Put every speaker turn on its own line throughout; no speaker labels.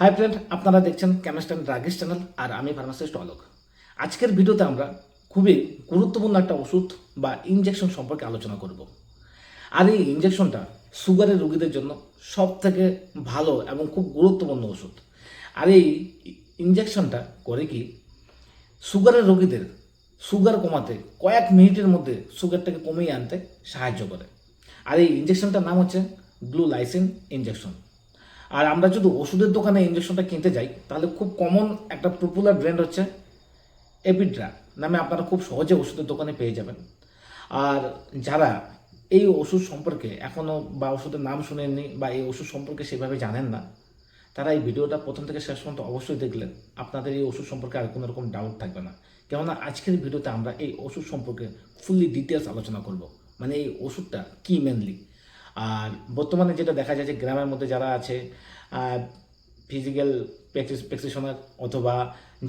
High friend আপনারা দেখছেন chemist and druggist channel আর আমি ফার্মাসিস্ট অলোক। আজকের ভিডিওতে আমরা খুবই গুরুত্বপূর্ণ একটা ওষুধ বা ইনজেকশন সম্পর্কে আলোচনা করব। আর এই ইনজেকশনটা সুগারের রোগীদের জন্য সব থেকে ভালো এবং খুব গুরুত্বপূর্ণ ওষুধ। আর এই ইনজেকশনটা করে কি, সুগারের রোগীদের সুগার কমাতে কয়েক মিনিটের মধ্যে সুগারটাকে কমিয়ে আনতে সাহায্য করে। আর এই ইনজেকশনটার নাম হচ্ছে গ্লু লাইসিন ইনজেকশন আর আমরা যদি ওষুধের দোকানে ইনজেকশনটা কিনতে যাই, তাহলে খুব কমন একটা পপুলার ব্র্যান্ড হচ্ছে এপিড্রা নামে আপনারা খুব সহজে ওষুধের দোকানে পেয়ে যাবেন। আর যারা এই ওষুধ সম্পর্কে এখনও বা ওষুধের নাম শুনেননি বা এই ওষুধ সম্পর্কে সেভাবে জানেন না, তারা এই ভিডিওটা প্রথম থেকে শেষ পর্যন্ত অবশ্যই দেখলেন। আপনাদের এই ওষুধ সম্পর্কে আর কোনো রকম ডাউট থাকবে না। কেননা আজকের ভিডিওতে আমরা এই ওষুধ সম্পর্কে ফুললি ডিটেলস আলোচনা করব। মানে এই ওষুধটা কী মেনলি আর বর্তমানে যেটা দেখা যায় যে গ্রামের মধ্যে যারা আছে ফিজিক্যাল প্র্যাকটিশনার অথবা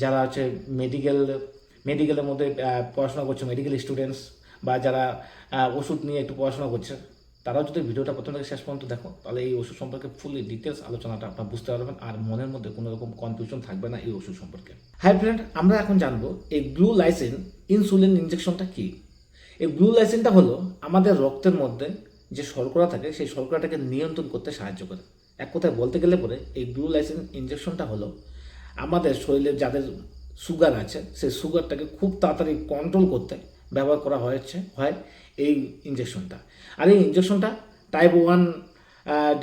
যারা হচ্ছে মেডিকেল মেডিকেলের মধ্যে পড়াশোনা করছে মেডিকেল স্টুডেন্টস বা যারা ওষুধ নিয়ে একটু পড়াশোনা করছে, তারাও যদি ভিডিওটা প্রথম থেকে শেষ পর্যন্ত দেখো, তাহলে এই ওষুধ সম্পর্কে ফুললি ডিটেলস আলোচনাটা আপনারা বুঝতে পারবেন আর মনের মধ্যে কোনো রকম কনফিউশন থাকবে না এই ওষুধ সম্পর্কে। হাই ফ্রেন্ড আমরা এখন জানব এই গ্লু লাইসিন ইনসুলিন ইনজেকশনটা কি? এই ব্লু লাইসিনটা হলো আমাদের রক্তের মধ্যে যে শর্করা থাকে, সেই শর্করাটাকে নিয়ন্ত্রণ করতে সাহায্য করে। এক কথায় বলতে গেলে পরে এই ব্লু লাইসিন ইনজেকশনটা হলো আমাদের শরীরে যাদের সুগার আছে, সেই সুগারটাকে খুব তাড়াতাড়ি কন্ট্রোল করতে ব্যবহার করা হয়েছে, হয় এই ইঞ্জেকশনটা আর এই ইঞ্জেকশনটা type one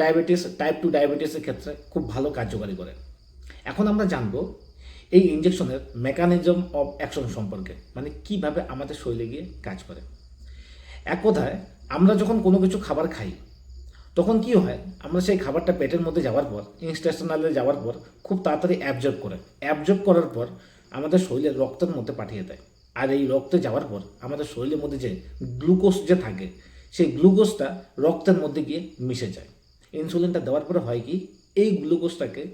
diabetes type two ডায়াবেটিসের ক্ষেত্রে খুব ভালো কার্যকারী করে। এখন আমরা জানব এই ইঞ্জেকশনের মেকানিজম অফ অ্যাকশন সম্পর্কে মানে কীভাবে আমাদের শরীরে গিয়ে কাজ করে। এক কথায় আমরা যখন কোনো কিছু খাবার খাই, তখন কি হয়? আমরা সেই খাবারটা পেটের মধ্যে যাওয়ার পর ইনস্টেশনালে যাওয়ার পর, খুব তাড়াতাড়ি অ্যাবজর্ব করে। অ্যাবজর্ব করার পর, আমাদের শরীরের রক্তের মধ্যে পাঠিয়ে দেয়। আর এই রক্তে যাওয়ার পর, আমাদের শরীরের মধ্যে যে গ্লুকোজ যে থাকে, সেই গ্লুকোজটা রক্তের মধ্যে গিয়ে মিশে যায়। ইনসুলিনটা দেওয়ার পরে হয় কি? এই গ্লুকোজটাকে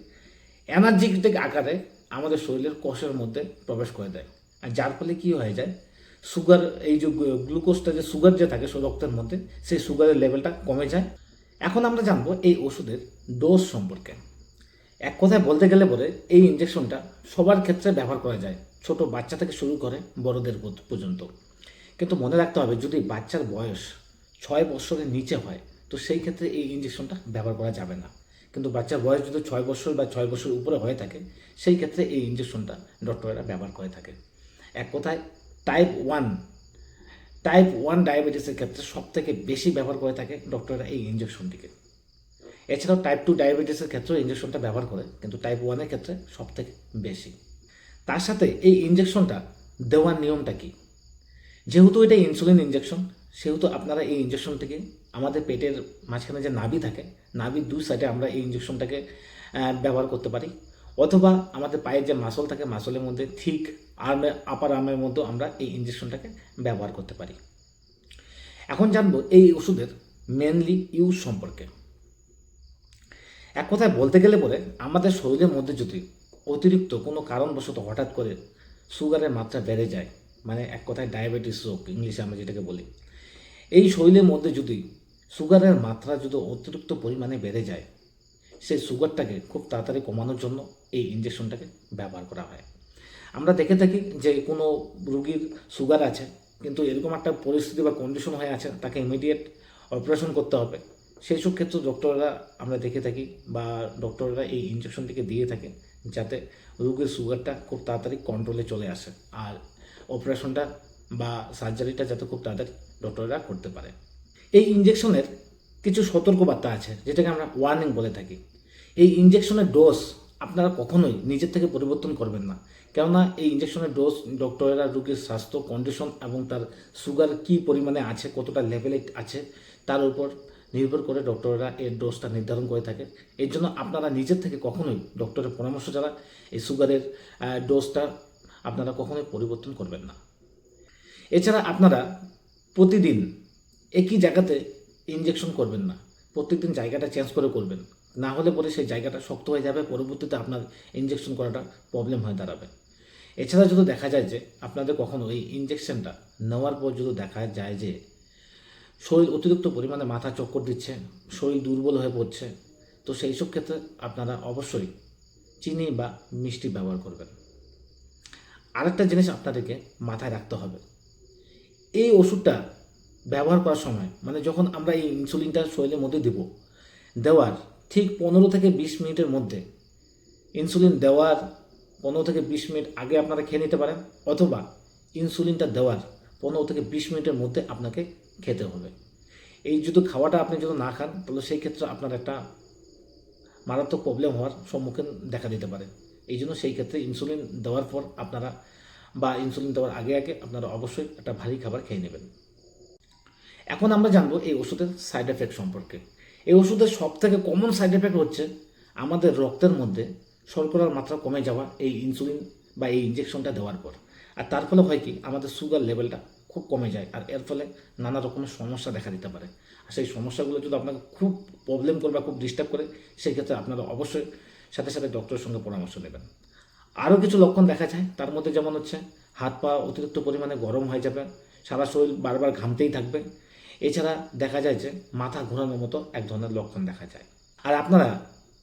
এনার্জেটিক আকারে আমাদের শরীরের কোষের মধ্যে প্রবেশ করে দেয়। আর যার ফলে কি হয়ে যায়? সুগার, এই যে গ্লুকোজটা যে সুগার যে থাকে রক্তের মধ্যে, সেই সুগারের লেভেলটা কমে যায়। এখন আমরা জানব এই ওষুধের ডোজ সম্পর্কে। এক কথায় বলতে গেলে পরে এই ইঞ্জেকশনটা সবার ক্ষেত্রে ব্যবহার করা যায়। ছোট বাচ্চা থেকে শুরু করে বড়দের পর্যন্ত। কিন্তু মনে রাখতে হবে, যদি বাচ্চার বয়স ছয় বছরের নিচে হয়, তো সেই ক্ষেত্রে এই ইঞ্জেকশনটা ব্যবহার করা যাবে না। কিন্তু বাচ্চার বয়স যদি ছয় বছর বা ছয় বছর উপরে হয়ে থাকে, সেই ক্ষেত্রে এই ইঞ্জেকশনটা ডক্টরেরা ব্যবহার করে থাকে। এক কথায় টাইপ ওয়ান টাইপ ওয়ান ডায়াবেটিসের ক্ষেত্রে সব থেকে বেশি ব্যবহার করে থাকে ডক্টররা এই ইঞ্জেকশনটিকে এছাড়াও টাইপ টু ডায়াবেটিসের ক্ষেত্রেও ইঞ্জেকশনটা ব্যবহার করে, কিন্তু টাইপ ওয়ানের ক্ষেত্রে সব থেকে বেশি। তার সাথে এই ইঞ্জেকশনটা দেওয়ার নিয়মটা কি? যেহেতু এটা ইনসুলিন ইঞ্জেকশন সেহেতু আপনারা এই ইনজেকশনটিকে আমাদের পেটের মাঝখানে যে নাভি থাকে নাভির দুই সাইডে আমরা এই ইঞ্জেকশনটাকে ব্যবহার করতে পারি। অথবা আমাদের পায়ের যে মাসল থাকে মাসলের মধ্যে ঠিক আর্মে আপার আর্মের মধ্যেও আমরা এই ইঞ্জেকশনটাকে ব্যবহার করতে পারি। এখন জানব এই ওষুধের মেনলি ইউজ সম্পর্কে। এক কথায় বলতে গেলে পরে আমাদের শরীরের মধ্যে যদি অতিরিক্ত কোনো কারণবশত হঠাৎ করে সুগারের মাত্রা বেড়ে যায় মানে এক কথায় ডায়াবেটিস রোগ ইংলিশে আমরা যেটাকে বলি, এই শরীরের মধ্যে যদি সুগারের মাত্রা যদি অতিরিক্ত পরিমাণে বেড়ে যায় সেই সুগারটাকে খুব তাড়াতাড়ি কমানোর জন্য এই ইঞ্জেকশনটাকে ব্যবহার করা হয়। আমরা দেখে থাকি যে কোনো রুগীর সুগার আছে, কিন্তু এরকম একটা পরিস্থিতি বা কন্ডিশন হয়ে আছে, তাকে ইমিডিয়েট অপারেশন করতে হবে। সেই সব ক্ষেত্রে ডক্টররা আমরা দেখে থাকি বা ডক্টররা এই ইঞ্জেকশনটিকে দিয়ে থাকে যাতে রোগীর সুগারটা খুব তাড়াতাড়ি কন্ট্রোলে চলে আসে আর অপারেশনটা বা সার্জারিটা যাতে খুব তাড়াতাড়ি ডক্টররা করতে পারে। এই ইঞ্জেকশনের কিছু সতর্কবার্তা আছে, যেটাকে আমরা ওয়ার্নিং বলে থাকি। এই ইঞ্জেকশনের ডোজ আপনারা কখনোই নিজের থেকে পরিবর্তন করবেন না। কেননা এই ইঞ্জেকশনের ডোজ ডক্টরেরা রোগীর স্বাস্থ্য কন্ডিশন এবং তার সুগার কী পরিমাণে আছে, কতটা লেভেলে আছে, তার উপর নির্ভর করে ডক্টররা এর ডোজটা নির্ধারণ করে থাকে। এর জন্য আপনারা নিজের থেকে কখনোই ডক্টরের পরামর্শ ছাড়া এই সুগারের ডোজটা আপনারা কখনোই পরিবর্তন করবেন না। এছাড়া আপনারা প্রতিদিন একই জায়গাতে ইঞ্জেকশন করবেন না। প্রত্যেকদিন জায়গাটা চেঞ্জ করে করবেন। না হলে পরে সেই জায়গাটা শক্ত হয়ে যাবে, পরবর্তীতে আপনার ইনজেকশন করাটা প্রবলেম হয়ে দাঁড়াবে। এছাড়া যদি দেখা যায় যে আপনাদের কখনো এই ইনজেকশনটা নেওয়ার পর যদি দেখা যায় যে শরীর অতিরিক্ত পরিমাণে মাথা চক্কর দিচ্ছে, শরীর দুর্বল হয়ে পড়ছে, তো সেই সব ক্ষেত্রে আপনারা অবশ্যই চিনি বা মিষ্টি ব্যবহার করবেন। আরেকটা জিনিস আপনাদেরকে মাথায় রাখতে হবে, এই ওষুধটা ব্যবহার করার সময় মানে যখন আমরা এই ইনসুলিনটা শরীরের মধ্যে দেব, দেওয়ার ঠিক পনেরো থেকে বিশ মিনিটের মধ্যে ইনসুলিন দেওয়ার পনেরো থেকে বিশ মিনিট আগে আপনারা খেয়ে নিতে পারেন, অথবা ইনসুলিনটা দেওয়ার পনেরো থেকে বিশ মিনিটের মধ্যে আপনাকে খেতে হবে। এই যদি খাওয়াটা আপনি যদি না খান, তাহলে সেই ক্ষেত্রে আপনার একটা মারাত্মক প্রবলেম হওয়ার সম্মুখীন দেখা দিতে পারে। এই জন্য সেই ক্ষেত্রে ইনসুলিন দেওয়ার পর আপনারা বা ইনসুলিন দেওয়ার আগে আগে আপনারা অবশ্যই একটা ভারী খাবার খেয়ে নেবেন। এখন আমরা জানব এই ওষুধের সাইড এফেক্ট সম্পর্কে। এই ওষুধের সব থেকে কমন সাইড এফেক্ট হচ্ছে আমাদের রক্তের মধ্যে শর্করার মাত্রা কমে যাওয়া এই ইনসুলিন বা এই ইঞ্জেকশনটা দেওয়ার পর। আর তার ফলে হয় কি? আমাদের সুগার লেভেলটা খুব কমে যায়। আর এর ফলে নানা রকমের সমস্যা দেখা দিতে পারে। আর সেই সমস্যাগুলো যদি আপনাকে খুব প্রবলেম করে বা খুব ডিস্টার্ব করে, সেই ক্ষেত্রে আপনারা অবশ্যই সাথে সাথে ডক্টরের সঙ্গে পরামর্শ নেবেন। আরও কিছু লক্ষণ দেখা যায়। তার মধ্যে যেমন হচ্ছে, হাত পা অতিরিক্ত পরিমাণে গরম হয়ে যাবে, সারা শরীর বারবার ঘামতেই থাকবে এছাড়া দেখা যায় যে মাথা ঘোরানোর মতো এক ধরনের লক্ষণ দেখা যায়। আর আপনারা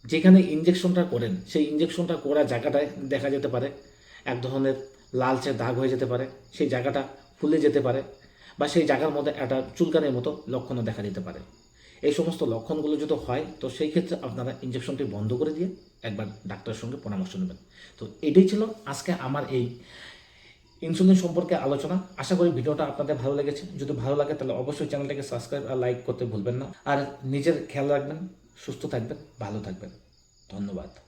যেখানে ইঞ্জেকশনটা করেন, সেই ইঞ্জেকশনটা করা জায়গাটায় দেখা যেতে পারে, এক ধরনের লালচে দাগ হয়ে যেতে পারে, সেই জায়গাটা ফুলে যেতে পারে বা সেই জায়গার মধ্যে একটা চুলকানির মতো লক্ষণও দেখা দিতে পারে। এই সমস্ত লক্ষণগুলো যদি হয়, তো সেই ক্ষেত্রে আপনারা ইঞ্জেকশনটি বন্ধ করে দিয়ে একবার ডাক্তারের সঙ্গে পরামর্শ নেবেন। তো এটাই ছিল আজকে আমার এই ইনসুলিন সম্পর্কে আলোচনা। আশা করি ভিডিওটা আপনাদের ভালো লেগেছে। যদি ভালো লাগে তাহলে অবশ্যই চ্যানেলটাকে সাবস্ক্রাইব আর লাইক করতে ভুলবেন না। আর নিজের খেয়াল রাখবেন, সুস্থ থাকবেন, ভালো থাকবেন। ধন্যবাদ।